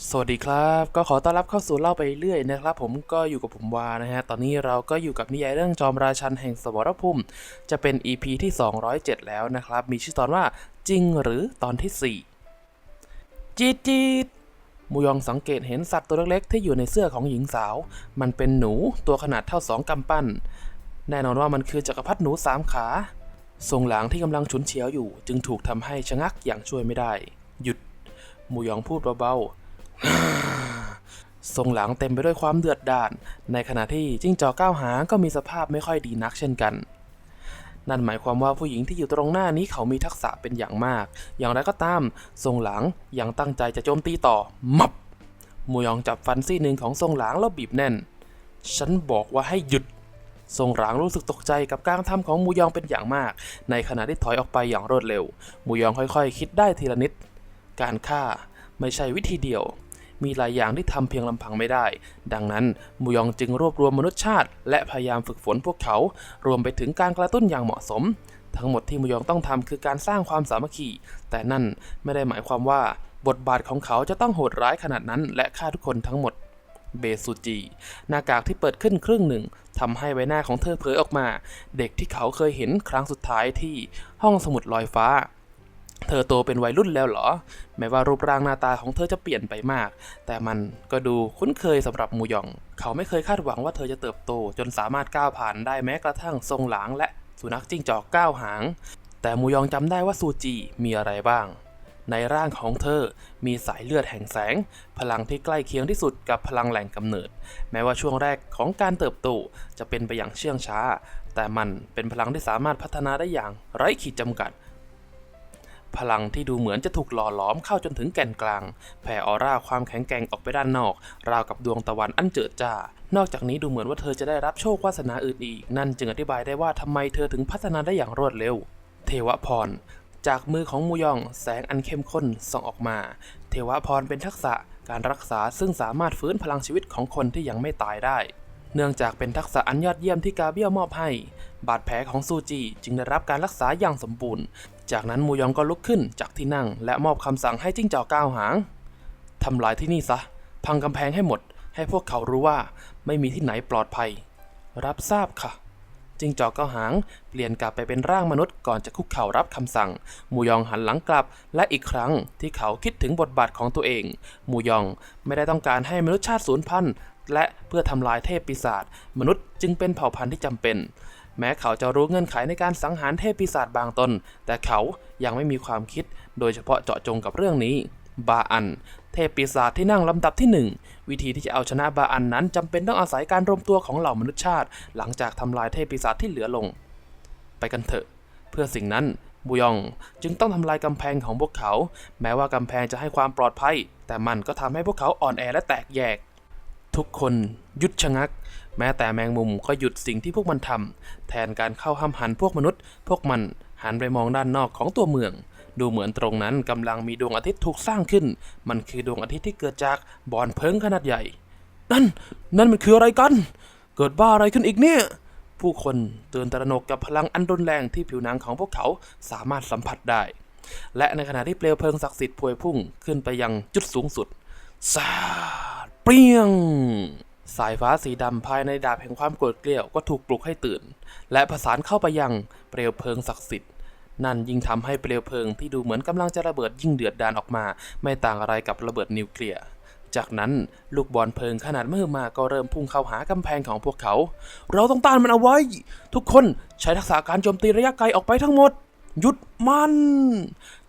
สวัสดีครับ ก็ขอต้อนรับเข้าสู่เล่าไปเรื่อยนะครับ ผมก็อยู่กับผมวานะฮะ ตอนนี้เราก็อยู่กับนิยายเรื่องจอมราชันแห่งสมรภูมิ จะเป็น EP ที่ 207 แล้วนะครับ มีชื่อตอนว่าจริงหรือตอนที่ 4 จีจีดมูยองสังเกตเห็นสัตว์ตัวเล็กๆ ที่อยู่ในเสื้อของหญิงสาว มันเป็นหนูตัวขนาดเท่าสองกำปั้น แน่นอนว่ามันคือจักรพรรดิหนูสามขาทรงหลังที่กำลังฉุนเฉียวอยู่ จึงถูกทำให้ชะงักอย่างช่วยไม่ได้ หยุดมูยองพูดเบาๆ ทรงหลังเต็มไปด้วยความเดือดดาลในขณะที่จิ้งจอกก้าวหางก็มีสภาพไม่ค่อยดีนักเช่นกัน นั่นหมายความว่าผู้หญิงที่อยู่ตรงหน้านี้เขามีทักษะเป็นอย่างมาก อย่างไรก็ตามทรงหลังยังตั้งใจจะโจมตีต่อ มับมูยองจับฟันซี่หนึ่งของทรงหลังแล้วบีบแน่น ฉันบอกว่าให้หยุดทรงหลังรู้สึกตกใจกับการทำของมูยองเป็นอย่างมาก ในขณะที่ถอยออกไปอย่างรวดเร็ว มูยองค่อยๆ คิดได้ทีละนิด การฆ่าไม่ใช่วิธีเดียว มีหลายอย่างที่ทำเพียงลำพังไม่ได้ ดังนั้นมูยองจึงรวบรวมมนุษยชาติ และพยายามฝึกฝนพวกเขา รวมไปถึงการกระตุ้นอย่างเหมาะสม ทั้งหมดที่มูยองต้องทำคือการสร้างความสามัคคี แต่นั่นไม่ได้หมายความว่า บทบาทของเขาจะต้องโหดร้ายขนาดนั้น และฆ่าทุกคนทั้งหมดเบซูจีหน้ากากที่เปิดขึ้นครึ่งหนึ่งทำให้ใบหน้าของเธอเผยออกมา เด็กที่เขาเคยเห็นครั้งสุดท้ายที่ห้องสมุดลอยฟ้า เธอโตเป็นวัยรุ่นแล้วเหรอ แม้ว่ารูปร่างหน้าตาของเธอจะเปลี่ยนไปมาก แต่มันก็ดูคุ้นเคยสำหรับมูยอง เขาไม่เคยคาดหวังว่าเธอจะเติบโต จนสามารถก้าวผ่านได้แม้กระทั่งทรงหลางและสุนัขจิ้งจอกก้าวหาง แต่มูยองจำได้ว่าซูจีมีอะไรบ้าง ในร่างของเธอมีสายเลือดแห่งแสง พลังที่ใกล้เคียงที่สุดกับพลังแหล่งกำเนิด แม้ว่าช่วงแรกของการเติบโตจะเป็นไปอย่างเชื่องช้า แต่มันเป็นพลังที่สามารถพัฒนาได้อย่างไร้ขีดจำกัด พลังที่ดูเหมือนจะถูกหล่อหลอมเข้าจนถึงแก่นกลาง แผ่ออร่าความแข็งแกร่งออกไปด้านนอก ราวกับดวงตะวันอันเจิดจ้านอกจากนี้ดูเหมือนว่าเธอจะได้รับโชควาสนาอื่นอีก นั่นจึงอธิบายได้ว่าทำไมเธอถึงพัฒนาได้อย่างรวดเร็ว เทวพร จากมือของมูยอง แสงอันเข้มข้นส่องออกมา เทวพรเป็นทักษะการรักษาซึ่งสามารถฟื้นพลังชีวิตของคนที่ยังไม่ตายได้ เนื่องจากเป็นทักษะอันยอดเยี่ยมที่กาเบียมอบให้ บาดแผลของซูจีจึงได้รับการรักษาอย่างสมบูรณ์ จากนั้นมูยองก็ลุกขึ้นจากที่นั่ง และมอบคำสั่งให้จิ้งจอกก้าวหางทำลายที่นี่ซะ พังกำแพงให้หมด ให้พวกเขารู้ว่าไม่มีที่ไหนปลอดภัย รับทราบค่ะจิ้งจอกก้าวหาง เปลี่ยนกลับไปเป็นร่างมนุษย์ก่อนจะคุกเข่ารับคำสั่ง มูยองหันหลังกลับ และอีกครั้งที่เขาคิดถึงบทบาทของตัวเอง มูยองไม่ได้ต้องการให้มนุษยชาติสูญพันธุ์ และเพื่อทำลายเทพปีศาจมนุษย์จึงเป็นเผ่าพันธุ์ที่จำเป็น แม้เขาจะรู้เงื่อนไขในการสังหารเทพปีศาจบางตน แต่เขายังไม่มีความคิด โดยเฉพาะเจาะจงกับเรื่องนี้ บาอัน เทพปีศาจที่นั่งลำดับที่หนึ่งวิธีที่จะเอาชนะบาอันนั้นจำเป็นต้องอาศัยการรวมตัวของเหล่ามนุษยชาติ หลังจากทำลายเทพปีศาจที่เหลือลง ไปกันเถอะ เพื่อสิ่งนั้นบุยองจึงต้องทำลายกำแพงของพวกเขา แม้ว่ากำแพงจะให้ความปลอดภัย แต่มันก็ทำให้พวกเขาอ่อนแอและแตกแยก ทุกคนหยุดชะงัก แม้แต่แมงมุมก็หยุดสิ่งที่พวกมันทำแทนการเข้าห้ามหันพวกมนุษย์ พวกมันหันไปมองด้านนอกของตัวเมือง ดูเหมือนตรงนั้นกำลังมีดวงอาทิตย์ถูกสร้างขึ้น มันคือดวงอาทิตย์ที่เกิดจากบอนเพิงขนาดใหญ่ นั่น นั่นมันคืออะไรกัน เกิดบ้าอะไรขึ้นอีกเนี่ยผู้คนตื่นตระหนกกับพลังอันรุนแรงที่ผิวหนังของพวกเขาสามารถสัมผัสได้ และในขณะที่เปลวเพลิงศักดิ์สิทธิ์พวยพุ่งขึ้นไปยังจุดสูงสุดสา เปรี้ยง สายฟ้าสีดำภายในดาบแห่งความโกรธเกลียวก็ถูกปลุกให้ตื่น และผสานเข้าไปยังเปลวเพลิงศักดิ์สิทธิ์นั่นยิ่งทำให้เปลวเพลิงที่ดูเหมือนกำลังจะระเบิดยิ่งเดือดดาลออกมา ไม่ต่างอะไรกับระเบิดนิวเคลียร์ จากนั้นลูกบอลเพลิงขนาดมือมาก็เริ่มพุ่งเข้าหากำแพงของพวกเขา เราต้องต้านมันเอาไว้ ทุกคนใช้ทักษะการโจมตีระยะไกลออกไปทั้งหมด หยุดมัน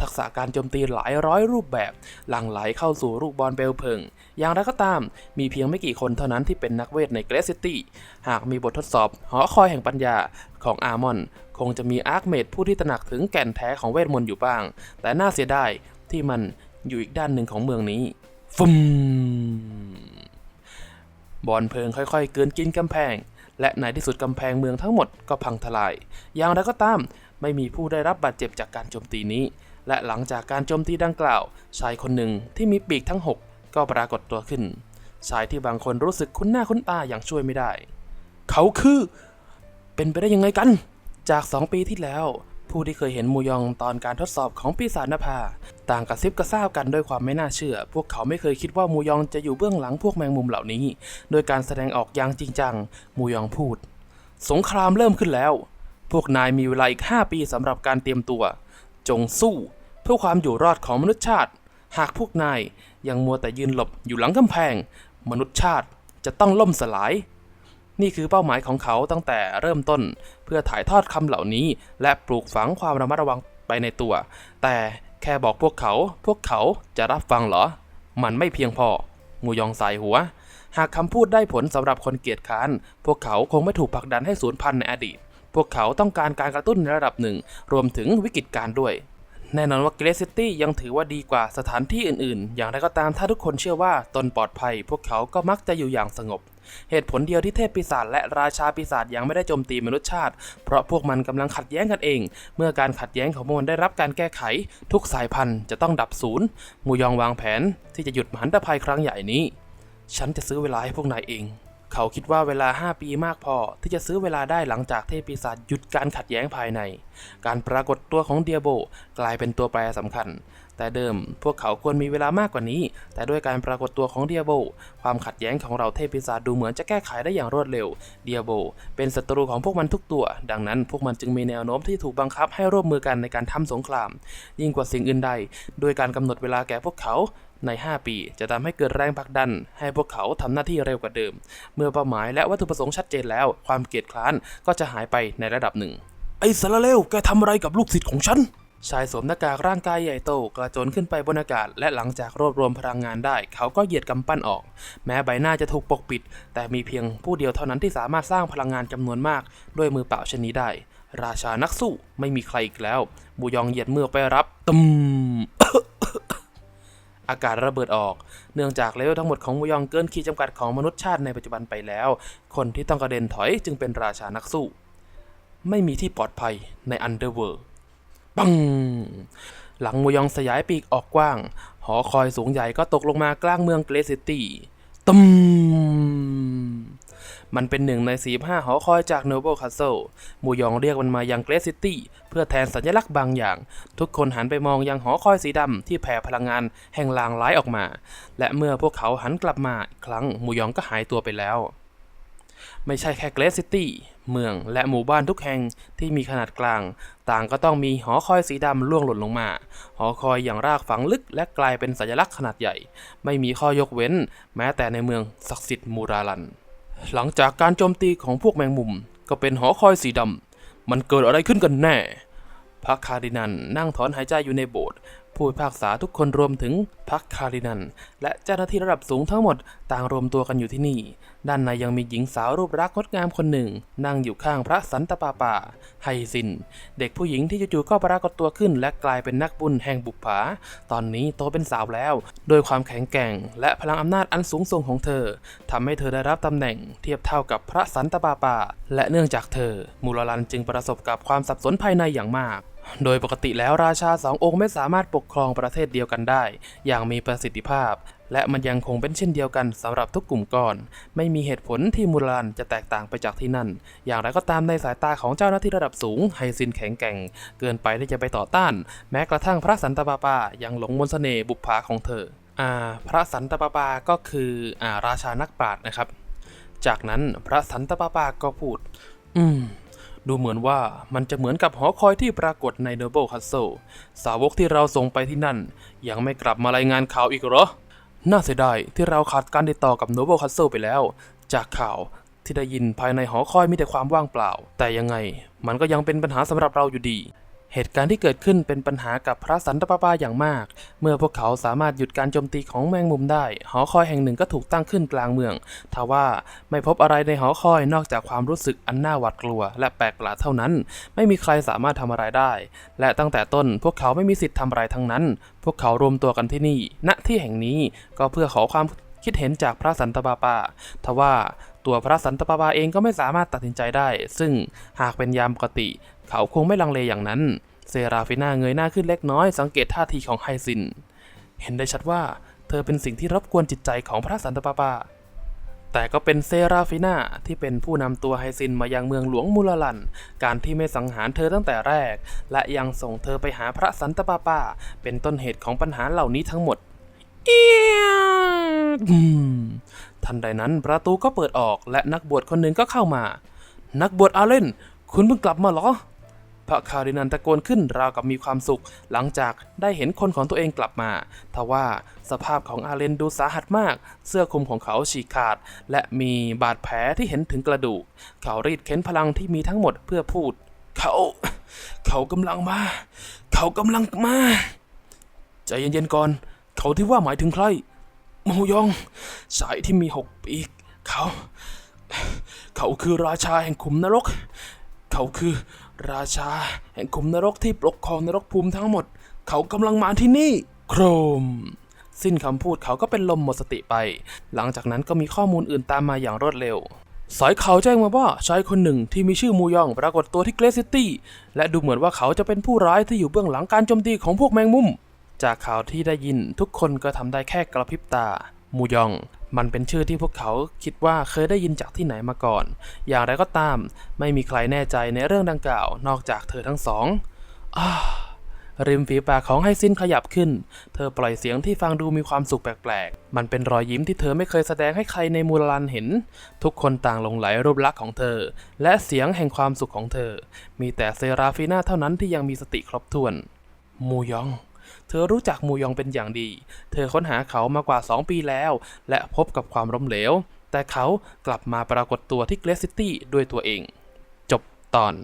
ทักษะการโจมตีหลายร้อยรูปแบบ หลั่งไหลเข้าสู่ลูกบอลเปลวเพลิง อย่างไรก็ตาม มีเพียงไม่กี่คนเท่านั้นที่เป็นนักเวทในเกรซิตี้ หากมีบททดสอบ หอคอยแห่งปัญญาของอาร์มอน คงจะมีอาร์คเมดผู้ที่ตระหนักถึงแก่นแท้ของเวทมนต์อยู่บ้าง แต่น่าเสียดายที่มันอยู่อีกด้านหนึ่งของเมืองนี้ ฟุมบอลเพลิงค่อยๆ เกินกินกำแพง และในที่สุดกำแพงเมืองทั้งหมดก็พังทลาย อย่างไรก็ตาม ไม่มีผู้ได้รับบาดเจ็บจากการโจมตีนี้ และหลังจากการโจมตีดังกล่าว ชายคนหนึ่งที่มีปีกทั้ง 6 ก็ปรากฏตัวขึ้น ชายที่บางคนรู้สึกคุ้นหน้าคุ้นตาอย่างช่วยไม่ได้ เขาคือ เป็นไปได้ยังไงกัน จากสองปีที่แล้ว ผู้ที่เคยเห็นมูยองตอนการทดสอบของปีศาจนภา ต่างกระซิบกระซาบกันด้วยความไม่น่าเชื่อ พวกเขาไม่เคยคิดว่ามูยองจะอยู่เบื้องหลังพวกแมงมุมเหล่านี้ โดยการแสดงออกอย่างจริงจัง มูยองพูด สงครามเริ่มขึ้นแล้ว พวกนายมีเวลาอีก 5 ปีสำหรับการเตรียมตัว จงสู้ เพื่อความอยู่รอดของมนุษยชาติ หากพวกนายยังมัวแต่ยืนหลบอยู่หลังกำแพง มนุษยชาติจะต้องล่มสลาย นี่คือเป้าหมายของเขาตั้งแต่เริ่มต้นเพื่อถ่ายทอดคำเหล่านี้ และปลูกฝังความระมัดระวังไปในตัว แต่แค่บอกพวกเขา พวกเขาจะรับฟังเหรอ มันไม่เพียงพอมูยองสายหัว หากคำพูดได้ผลสำหรับคนเกียจค้าน พวกเขาคงไม่ถูกผลักดันให้สูญพันธุ์ในอดีต พวกเขาต้องการการกระตุ้นในระดับหนึ่ง รวมถึงวิกฤตการ์ด้วย แน่นอนว่าเกรซิตี้ยังถือว่าดีกว่าสถานที่อื่นๆ อย่างไรก็ตามถ้าทุกคนเชื่อว่าตนปลอดภัย พวกเขาก็มักจะอยู่อย่างสงบ เหตุผลเดียวที่เทพปีศาจและราชาปีศาจยังไม่ได้โจมตีมนุษยชาติ เพราะพวกมันกำลังขัดแย้งกันเอง เมื่อการขัดแย้งของพวกมันได้รับการแก้ไข ทุกสายพันธุ์จะต้องดับศูนย์มูยองวางแผนที่จะหยุดมหันตภัยครั้งใหญ่นี้ ฉันจะซื้อเวลาให้พวกนายเอง เขาคิดว่าเวลา 5 ปีมากพอที่จะซื้อเวลาได้หลังจากเทพปีศาจหยุดการขัดแย้งภายใน การปรากฏตัวของเดียโบกลายเป็นตัวแปรสำคัญ แต่เดิมพวกเขาควรมีเวลามากกว่านี้ แต่ด้วยการปรากฏตัวของเดียโบ ความขัดแย้งของเราเทพปีศาจดูเหมือนจะแก้ไขได้อย่างรวดเร็ว เดียโบ เป็นศัตรูของพวกมันทุกตัว ดังนั้นพวกมันจึงมีแนวโน้มที่ถูกบังคับให้ร่วมมือกันในการทำสงคราม ยิ่งกว่าสิ่งอื่นใด โดยการกำหนดเวลาแก่พวกเขา ใน 5 ปี จะทำให้เกิดแรงผลักดัน ให้พวกเขาทำหน้าที่เร็วกว่าเดิม เมื่อเป้าหมายและวัตถุประสงค์ชัดเจนแล้ว ความเกลียดคร้านก็จะหายไปในระดับหนึ่ง ไอ้สารเลวแกทำอะไรกับลูกศิษย์ของฉันชายสวมหน้ากากร่างกายใหญ่โตกระโจนขึ้นไปบนอากาศ และหลังจากรวบรวมพลังงานได้ เขาก็เหยียดกำปั้นออก แม้ใบหน้าจะถูกปกปิด แต่มีเพียงผู้เดียวเท่านั้นที่สามารถสร้างพลังงานจำนวนมาก ด้วยมือเปล่าเช่นนี้ได้ ราชานักสู้ไม่มีใครอีกแล้ว บูยองเหยียดมือไปรับตุม อากาศระเบิดออก เนื่องจากเลเวลทั้งหมดของมูยองเกินขีดจำกัดของมนุษยชาติในปัจจุบันไปแล้ว คนที่ต้องกระเด็นถอยจึงเป็นราชานักสู้ ไม่มีที่ปลอดภัยในอันเดอร์เวิร์ปัง หลังมูยองสยายปีกออกกว้าง หอคอยสูงใหญ่ก็ตกลงมากลางเมืองเกรซิตี้ตึม มันเป็นหนึ่งในสีห้าหอคอยจากโนเบิลคาสเซิลมูยองเรียกมันมายังเกรซิตี้เพื่อแทนสัญลักษณ์บางอย่าง ทุกคนหันไปมองยังหอคอยสีดำที่แผ่พลังงานแห่งลางร้ายออกมา และเมื่อพวกเขาหันกลับมาอีกครั้งมูยองก็หายตัวไปแล้ว ไม่ใช่แค่เกรซิตี้เมืองและหมู่บ้านทุกแห่งที่มีขนาดกลาง ต่างก็ต้องมีหอคอยสีดำล่วงหล่นลงมา หอคอยอย่างรากฝังลึกและกลายเป็นสัญลักษณ์ขนาดใหญ่ ไม่มีข้อยกเว้น แม้แต่ในเมืองศักดิ์สิทธิ์มูราลัน หลังจากการโจมตีของพวกแมงมุมก็เป็นหอคอยสีดำมันเกิดอะไรขึ้นกันแน่พระคาร์ดินันนั่งถอนหายใจอยู่ในโบสถ์ ผู้พิพากษาทุกคนรวมถึงพระคารินัน และเจ้าหน้าที่ระดับสูงทั้งหมดต่างรวมตัวกันอยู่ที่นี่ ด้านในยังมีหญิงสาวรูปรักษ์งดงามคนหนึ่ง นั่งอยู่ข้างพระสันตปาปาไฮซิน เด็กผู้หญิงที่จู่ๆก็ปรากฏตัวขึ้น และกลายเป็นนักบุญแห่งบุปผา ตอนนี้โตเป็นสาวแล้ว โดยความแข็งแกร่ง และพลังอำนาจอันสูงส่งของเธอทำให้เธอได้รับตำแหน่ง เทียบเท่ากับพระสันตปาปาและเนื่องจากเธอ มูลลันจึงประสบกับความสับสนภายในอย่างมาก โดยปกติแล้วราชาสององค์ไม่สามารถปกครองประเทศเดียวกันได้ อย่างมีประสิทธิภาพ และมันยังคงเป็นเช่นเดียวกันสำหรับทุกกลุ่มก้อน ไม่มีเหตุผลที่มูลานจะแตกต่างไปจากที่นั่น อย่างไรก็ตามในสายตาของเจ้าหน้าที่ระดับสูงไฮซินแข็งแกร่ง เกินไปที่จะไปต่อต้าน แม้กระทั่งพระสันตะปาปายังหลงมนต์เสน่ห์บุปผาของเธออ่าพระสันตะปาปาก็คืออ่าราชานักปราชญ์นะครับ จากนั้นพระสันตะปาปาก็พูด อืม ดูเหมือนว่ามันจะเหมือนกับหอคอยที่ปรากฏใน Noble Castle สาวกที่เราส่งไปที่นั่น ยังไม่กลับมารายงานข่าวอีกเหรอ น่าเสียดายที่เราขาดการติดต่อกับ Noble Castle ไปแล้ว จากข่าวที่ได้ยินภายในหอคอยมีแต่ความว่างเปล่า แต่ยังไง มันก็ยังเป็นปัญหาสำหรับเราอยู่ดี เหตุการณ์ที่เกิดขึ้นเป็นปัญหากับพระสันตะปาปาอย่างมาก เมื่อพวกเขาสามารถหยุดการโจมตีของแมงมุมได้ หอคอยแห่งหนึ่งก็ถูกตั้งขึ้นกลางเมือง ทว่าไม่พบอะไรในหอคอยนอกจากความรู้สึกอันน่าหวาดกลัว และแปลกประหลาดเท่านั้น ไม่มีใครสามารถทำอะไรได้ และตั้งแต่ต้นพวกเขาไม่มีสิทธิ์ทำอะไรทั้งนั้น พวกเขารวมตัวกันที่นี่ ณ ที่แห่งนี้ก็เพื่อขอความคิดเห็นจากพระสันตะปาปา ทว่าตัวพระสันตะปาปาเองก็ไม่สามารถตัดสินใจได้ ซึ่งหากเป็นยามปกติ เขาคงไม่ลังเลอย่างนั้น เซราฟิน่าเงยหน้าขึ้นเล็กน้อยสังเกตท่าทีของไฮซิน เห็นได้ชัดว่าเธอเป็นสิ่งที่รบกวนจิตใจของพระสันตะปาปา แต่ก็เป็นเซราฟิน่าที่เป็นผู้นำตัวไฮซินมายังเมืองหลวงมูลลัน การที่ไม่สังหารเธอตั้งแต่แรก และยังส่งเธอไปหาพระสันตะปาปา เป็นต้นเหตุของปัญหาเหล่านี้ทั้งหมดเอียงทันใดนั้นประตูก็เปิดออกและนักบวชคนหนึ่งก็เข้ามา นักบวชอาเลน คุณเพิ่งกลับมาเหรอ พระคารินันตะโกนขึ้นราวกับมีความสุข หลังจากได้เห็นคนของตัวเองกลับมา ทว่าสภาพของอาเลนดูสาหัสมาก เสื้อคลุมของเขาฉีกขาด และมีบาดแผลที่เห็นถึงกระดูก เขารีดเค้นพลังที่มีทั้งหมดเพื่อพูด เขา เขากำลังมา เขากำลังมาใจเย็นๆก่อน เขาที่ว่าหมายถึงใครโมยอง สายที่มีหกปีก เขา เขาคือราชาแห่งขุมนรก เขาคือ ราชาแห่งขุมนรกที่ปกครองนรกภูมิทั้งหมด เขากำลังมาที่นี่ โครม สิ้นคำพูดเขาก็เป็นลมหมดสติไป หลังจากนั้นก็มีข้อมูลอื่นตามมาอย่างรวดเร็ว สายข่าวแจ้งมาว่าชายคนหนึ่งที่มีชื่อมูยองปรากฏตัวที่เกรซิตี้ และดูเหมือนว่าเขาจะเป็นผู้ร้ายที่อยู่เบื้องหลังการโจมตีของพวกแมงมุม จากข่าวที่ได้ยินทุกคนก็ทำได้แค่กระพริบตา มูยอง มันเป็นชื่อที่พวกเขาคิดว่าเคยได้ยินจากที่ไหนมาก่อน อย่างไรก็ตาม ไม่มีใครแน่ใจในเรื่องดังกล่าว นอกจากเธอทั้งสองอาริมฝีปากของไฮซินขยับขึ้น เธอปล่อยเสียงที่ฟังดูมีความสุขแปลกๆ มันเป็นรอยยิ้มที่เธอไม่เคยแสดงให้ใครในมูลลันเห็น ทุกคนต่างหลงไหลรูปลักษณ์ของเธอ และเสียงแห่งความสุขของเธอ มีแต่เซราฟีนาเท่านั้นที่ยังมีสติครบถ้วน มูยอง เธอรู้จักมูยองเป็นอย่างดี เธอค้นหาเขามากว่า 2 ปีแล้ว และพบกับความล้มเหลว แต่เขากลับมาปรากฏตัวที่เกรซิตี้ด้วยตัวเอง จบตอน